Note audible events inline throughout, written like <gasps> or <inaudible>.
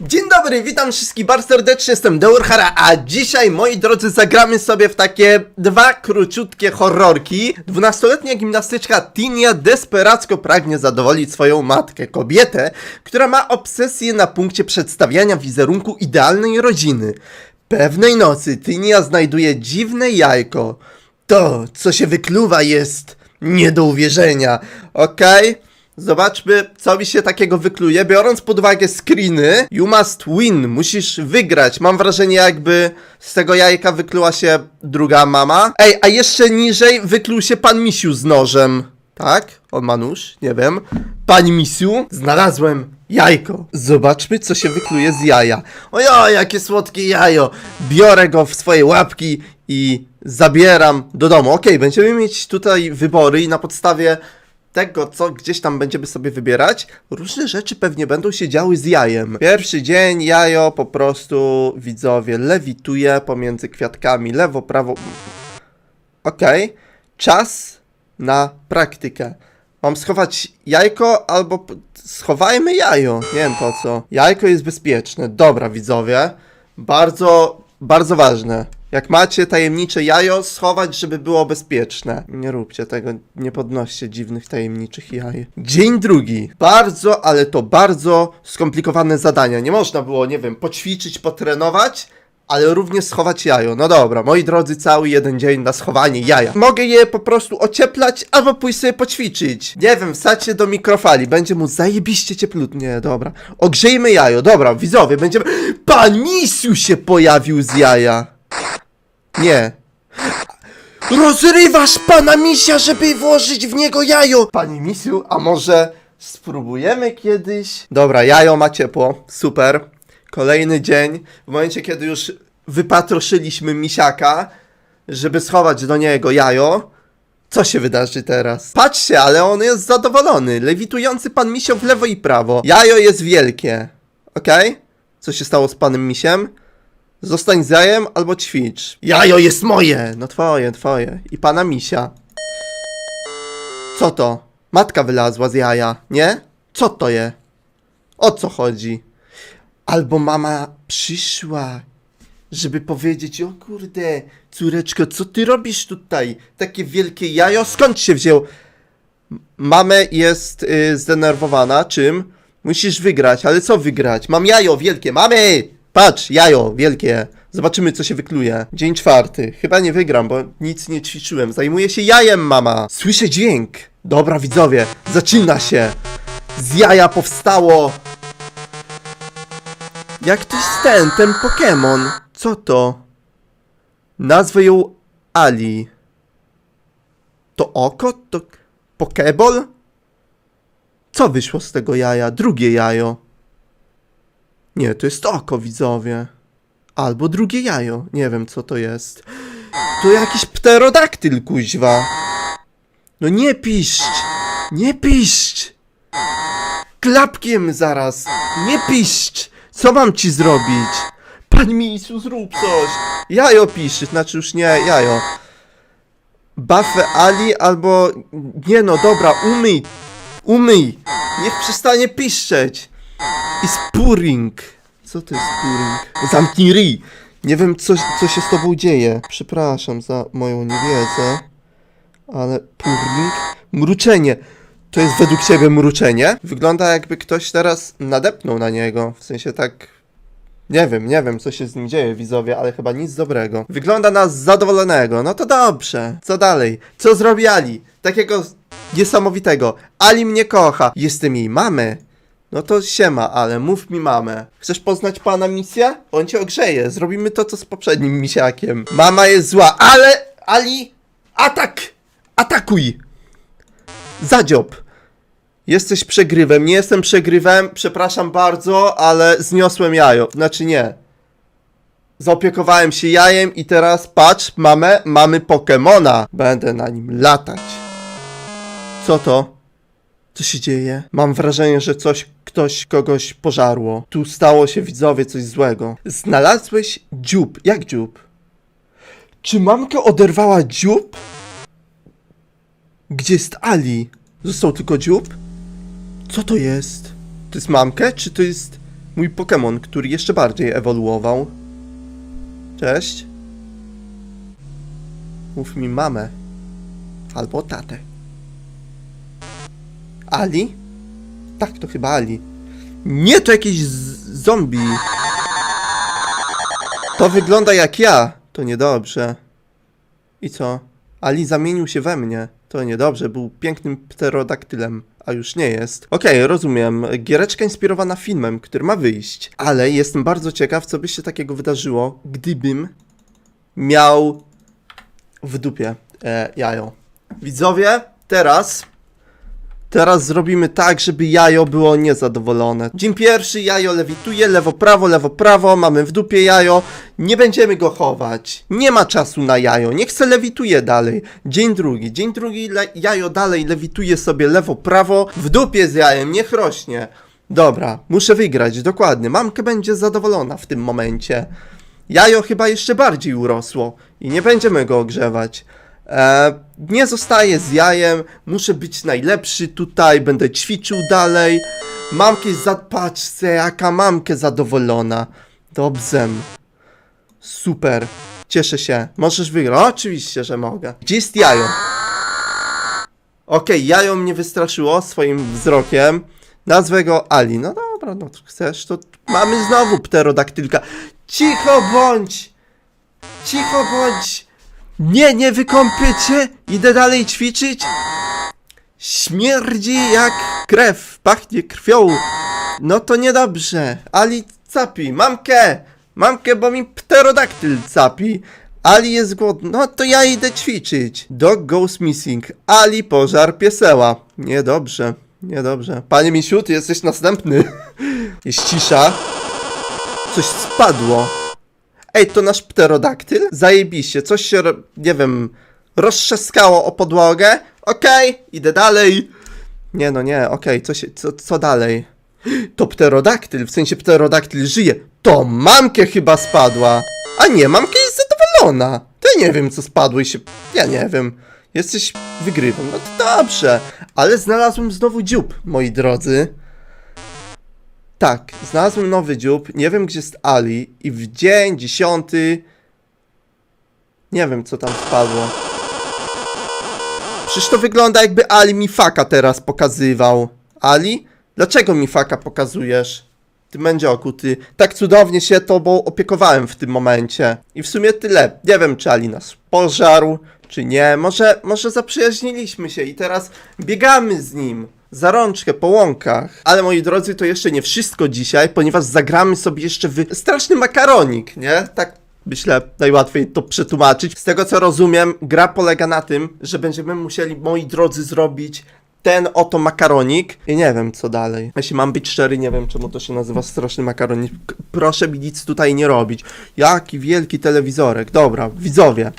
Dzień dobry, witam wszystkich bardzo serdecznie, jestem Deurhara, a dzisiaj, moi drodzy, zagramy sobie w takie dwa króciutkie horrorki. Dwunastoletnia gimnastyczka Tinia desperacko pragnie zadowolić swoją matkę, kobietę, która ma obsesję na punkcie przedstawiania wizerunku idealnej rodziny. Pewnej nocy Tinia znajduje dziwne jajko. To, co się wykluwa, jest nie do uwierzenia, okej? Zobaczmy, co mi się takiego wykluje. Biorąc pod uwagę screeny, you must win, musisz wygrać. Mam wrażenie, jakby z tego jajka wykluła się druga mama. Ej, a jeszcze niżej wykluł się pan Misiu z nożem. Tak? On ma nóż? Nie wiem. Pani Misiu, znalazłem jajko. Zobaczmy, co się wykluje z jaja. Ojo, jakie słodkie jajo. Biorę go w swoje łapki i zabieram do domu. Okej, będziemy mieć tutaj wybory i na podstawie tego, co gdzieś tam będziemy sobie wybierać, różne rzeczy pewnie będą się działy z jajem. Pierwszy dzień jajo po prostu, widzowie, lewituje pomiędzy kwiatkami, lewo, prawo. Okej, czas na praktykę. Mam schować jajko albo schowajmy jajo. Nie wiem po co. Jajko jest bezpieczne. Dobra, widzowie. Bardzo, bardzo ważne. Jak macie tajemnicze jajo, schować, żeby było bezpieczne. Nie róbcie tego, nie podnoście dziwnych tajemniczych jaj. Dzień drugi. Bardzo, ale to bardzo skomplikowane zadania. Nie można było, nie wiem, poćwiczyć, potrenować, ale również schować jajo. No dobra, moi drodzy, cały jeden dzień na schowanie jaja. Mogę je po prostu ocieplać albo pójść sobie poćwiczyć. Nie wiem, wsadźcie do mikrofali, będzie mu zajebiście cieplutnie. Nie, dobra. Ogrzejmy jajo, dobra, widzowie, będziemy... Pan Misiu się pojawił z jaja. Nie. Rozrywasz pana misia, żeby włożyć w niego jajo! Panie misiu, a może spróbujemy kiedyś? Dobra, jajo ma ciepło, super. Kolejny dzień, w momencie kiedy już wypatroszyliśmy misiaka, żeby schować do niego jajo, co się wydarzy teraz? Patrzcie, ale on jest zadowolony. Lewitujący pan misio w lewo i prawo. Jajo jest wielkie. Okej? Co się stało z panem misiem? Zostań z jajem albo ćwicz. Jajo jest moje! No twoje, twoje. I pana misia. Co to? Matka wylazła z jaja, nie? Co to je? O co chodzi? Albo mama przyszła, żeby powiedzieć, o kurde, córeczko, co ty robisz tutaj? Takie wielkie jajo, skąd się wziął? Mamę jest y, zdenerwowana, czym? Musisz wygrać, ale co wygrać? Mam jajo wielkie, mamy! Patrz, jajo wielkie. Zobaczymy, co się wykluje. Dzień czwarty. Chyba nie wygram, bo nic nie ćwiczyłem. Zajmuję się jajem, mama. Słyszę dźwięk. Dobra, widzowie, zaczyna się. Z jaja powstało. Jak to jest ten, ten Pokémon? Co to? Nazwę ją Ali. To oko? To Pokeball? Co wyszło z tego jaja? Drugie jajo. Nie, to jest oko, widzowie. Albo drugie jajo. Nie wiem, co to jest. To jakiś pterodaktyl, kuźwa. No nie piszcz! Nie piszcz! Klapkiem zaraz! Nie piszcz! Co mam ci zrobić? Pan Misu, zrób coś! Jajo piszczy, znaczy już nie jajo. Buffy Ali albo... Nie no, dobra, umyj! Umyj! Niech przestanie piszczeć! I spuring. Co to jest spuring? Zamknij ryj. Nie wiem, co, co się z tobą dzieje. Przepraszam za moją niewiedzę. Ale puring? Mruczenie. To jest według ciebie mruczenie? Wygląda jakby ktoś teraz nadepnął na niego. W sensie tak... Nie wiem, nie wiem, co się z nim dzieje, widzowie, ale chyba nic dobrego. Wygląda na zadowolonego. No to dobrze. Co dalej? Co zrobi Ali? Takiego niesamowitego. Ali mnie kocha. Jestem jej mamę. No to siema, ale mów mi mamę. Chcesz poznać pana misję? On cię ogrzeje. Zrobimy to, co z poprzednim misiakiem. Mama jest zła, ale... Ali... Atak! Atakuj! Zadziob! Jesteś przegrywem. Nie jestem przegrywem. Przepraszam bardzo, ale zniosłem jajo. Znaczy nie. Zaopiekowałem się jajem i teraz patrz, mamę, mamy Pokemona. Będę na nim latać. Co to? Co się dzieje? Mam wrażenie, że coś, ktoś kogoś pożarło. Tu stało się widzowie coś złego. Znalazłeś dziób. Jak dziób? Czy mamkę oderwała dziób? Gdzie jest Ali? Został tylko dziób? Co to jest? To jest mamkę, czy to jest Mój Pokémon, który jeszcze bardziej ewoluował. Cześć. Mów mi mamę. Albo tatę. Ali? Tak, to chyba Ali. Nie, to jakiś zombie. To wygląda jak ja. To niedobrze. I co? Ali zamienił się we mnie. To niedobrze, był pięknym pterodaktylem, a już nie jest. Okej, rozumiem. Giereczka inspirowana filmem, który ma wyjść. Ale jestem bardzo ciekaw, co by się takiego wydarzyło, gdybym miał w dupie e, jajo. Widzowie, teraz Teraz zrobimy tak, żeby jajo było niezadowolone. Dzień pierwszy, jajo lewituje, lewo, prawo, lewo, prawo, mamy w dupie jajo. Nie będziemy go chować. Nie ma czasu na jajo, niech se lewituje dalej. Dzień drugi, dzień drugi, jajo dalej lewituje sobie lewo, prawo, w dupie z jajem, niech rośnie. Dobra, muszę wygrać, dokładnie. Mamka będzie zadowolona w tym momencie. Jajo chyba jeszcze bardziej urosło i nie będziemy go ogrzewać. E, nie zostaję z jajem, muszę być najlepszy tutaj, będę ćwiczył dalej. Mamkę jest za... Patrzcie, jaka mamkę zadowolona. Dobrze. Super. Cieszę się. Możesz wygrać? Oczywiście, że mogę. Gdzie jest jajo? Okej, jajo mnie wystraszyło swoim wzrokiem. Nazwę go Ali. No dobra, no chcesz, to mamy znowu pterodaktylka. Cicho bądź! Cicho bądź! Nie, nie wykąpię cię! Idę dalej ćwiczyć! Śmierdzi jak krew, pachnie krwią. No to niedobrze. Ali capi, mamkę! Mamkę, bo mi pterodaktyl capi. Ali jest głodny. No to ja idę ćwiczyć. Dog goes missing. Ali pożar pieseła. Niedobrze, niedobrze. Panie Misiu, ty jesteś następny. <laughs> Jest cisza. Coś spadło. Ej, to nasz pterodaktyl? Zajebiście, coś się, nie wiem, roztrzaskało o podłogę. Okej, idę dalej. Nie no, nie, okej, co się, co, co dalej? To pterodaktyl, w sensie pterodaktyl żyje. To mamkę chyba spadła. A nie, mamka jest zadowolona. To ja nie wiem, co spadło i się, ja nie wiem. Jesteś, wygrywam, no to dobrze. Ale znalazłem znowu dziób, moi drodzy. Tak, znalazłem nowy dziób, nie wiem gdzie jest Ali i w dzień dziesiąty... Nie wiem co tam spadło. Przecież to wygląda jakby Ali mi faka teraz pokazywał. Ali? Dlaczego mi faka pokazujesz? Ty mędzioku, ty. Tak cudownie się tobą opiekowałem w tym momencie. I w sumie tyle. Nie wiem, czy Ali nas pożarł, czy nie. Może, może zaprzyjaźniliśmy się i teraz biegamy z nim. Za rączkę po łąkach. Ale moi drodzy, to jeszcze nie wszystko dzisiaj, ponieważ zagramy sobie jeszcze w straszny makaronik, nie? Tak myślę najłatwiej to przetłumaczyć. Z tego co rozumiem, gra polega na tym, że będziemy musieli, moi drodzy, zrobić ten oto makaronik i nie wiem co dalej. Jeśli mam być szczery, nie wiem czemu to się nazywa straszny makaronik. Proszę mi nic tutaj nie robić. Jaki wielki telewizorek. Dobra, widzowie.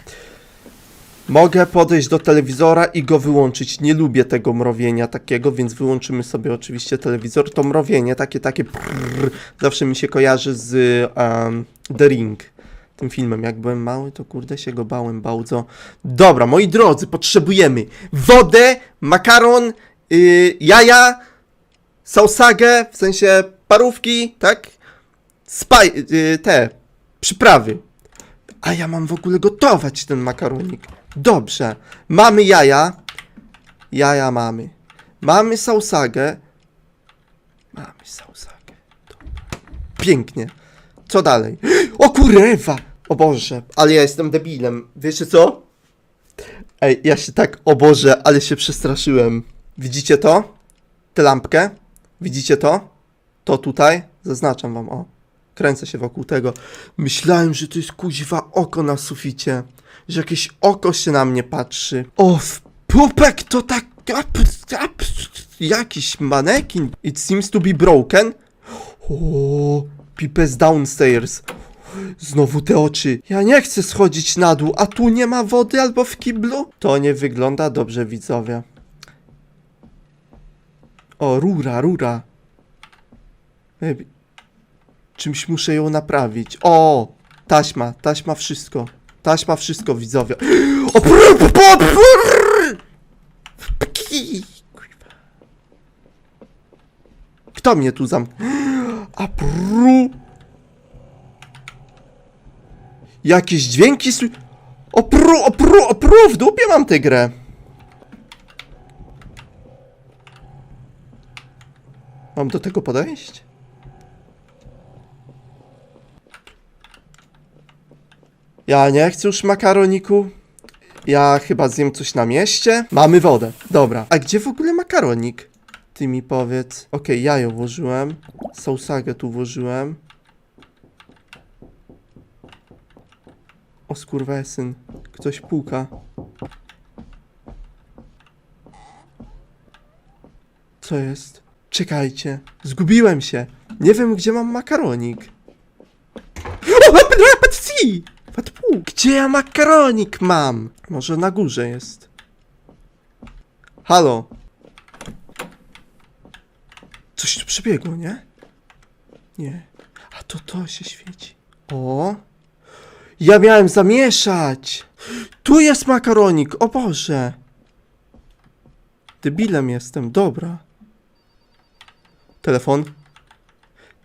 Mogę podejść do telewizora i go wyłączyć. Nie lubię tego mrowienia takiego, więc wyłączymy sobie oczywiście telewizor. To mrowienie, takie, takie prrr, zawsze mi się kojarzy z um, The Ring. Tym filmem. Jak byłem mały, to kurde się go bałem bardzo. Dobra, moi drodzy, potrzebujemy wodę, makaron, yy, jaja, sausagę, w sensie parówki, tak? Spaj, yy, te, przyprawy. A ja mam w ogóle gotować ten makaronik. Dobrze. Mamy jaja. Jaja mamy. Mamy sausagę. Mamy sausagę. Pięknie. Co dalej? <gasps> O kurewa! O Boże, ale ja jestem debilem. Wiecie co? Ej, ja się tak, o Boże, ale się przestraszyłem. Widzicie to? Tę lampkę? Widzicie to? To tutaj? Zaznaczam wam, o. Kręcę się wokół tego. Myślałem, że to jest kuźwa oko na suficie. Że jakieś oko się na mnie patrzy. O, pupek to tak... ap- ap- Jakiś manekin. It seems to be broken. O, Pipes downstairs. Znowu te oczy. Ja nie chcę schodzić na dół, a tu nie ma wody albo w kiblu? To nie wygląda dobrze, widzowie. O, rura, rura. Ej, Czymś muszę ją naprawić. O! Taśma, taśma wszystko. Taśma wszystko, widzowie. <gasps> O. Kto mnie tu zam... <gasps> A. Jakieś dźwięki sły... O pru, o o w dupie mam tę grę. Mam do tego podejść? Ja nie chcę już makaroniku. Ja chyba zjem coś na mieście. Mamy wodę. Dobra. A gdzie w ogóle makaronik? Ty mi powiedz. Okej, jajo włożyłem. Sausagę tu włożyłem. O skurwesyn. Ktoś puka. Co jest? Czekajcie. Zgubiłem się. Nie wiem, gdzie mam makaronik. O! Gdzie ja makaronik mam? Może na górze jest. Halo? Coś tu przebiegło, nie? Nie. A to to się świeci. O! Ja miałem zamieszać! Tu jest makaronik, o Boże! Debilem jestem, dobra. Telefon?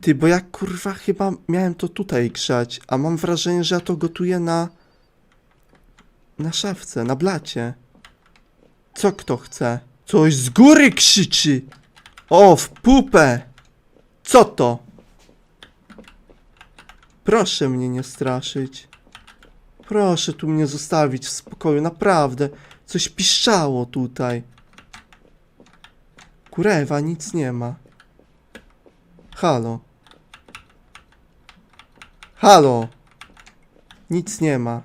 Ty, bo ja kurwa chyba miałem to tutaj grzać, a mam wrażenie, że ja to gotuję na... Na szafce, na blacie. Co kto chce? Coś z góry krzyczy! O, w pupę! Co to? Proszę mnie nie straszyć. Proszę tu mnie zostawić w spokoju, naprawdę. Coś piszczało tutaj. Kurewa, nic nie ma. Halo. Halo. Nic nie ma.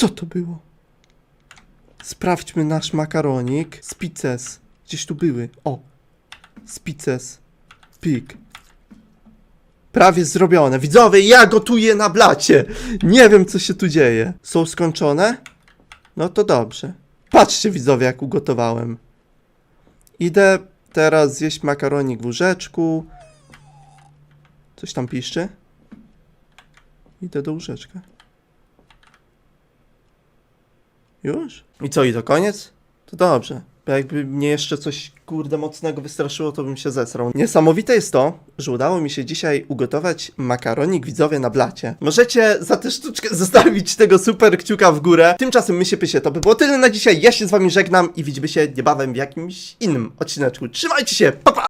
Co to było? Sprawdźmy nasz makaronik. Spices. Gdzieś tu były. O. Spices. Pik. Prawie zrobione. Widzowie, ja gotuję na blacie. Nie wiem, co się tu dzieje. Są skończone? No to dobrze. Patrzcie, widzowie, jak ugotowałem. Idę teraz zjeść makaronik w łóżeczku. Coś tam piszczy? Idę do łóżeczka. Już? I co, i to koniec? To dobrze. Bo jakby mnie jeszcze coś kurde mocnego wystraszyło, to bym się zesrał. Niesamowite jest to, że udało mi się dzisiaj ugotować makaronik widzowie na blacie. Możecie za tę sztuczkę <laughs> zostawić tego super kciuka w górę. Tymczasem my się pysie, to by było tyle na dzisiaj. Ja się z wami żegnam i widzimy się niebawem w jakimś innym odcineczku. Trzymajcie się, pa pa!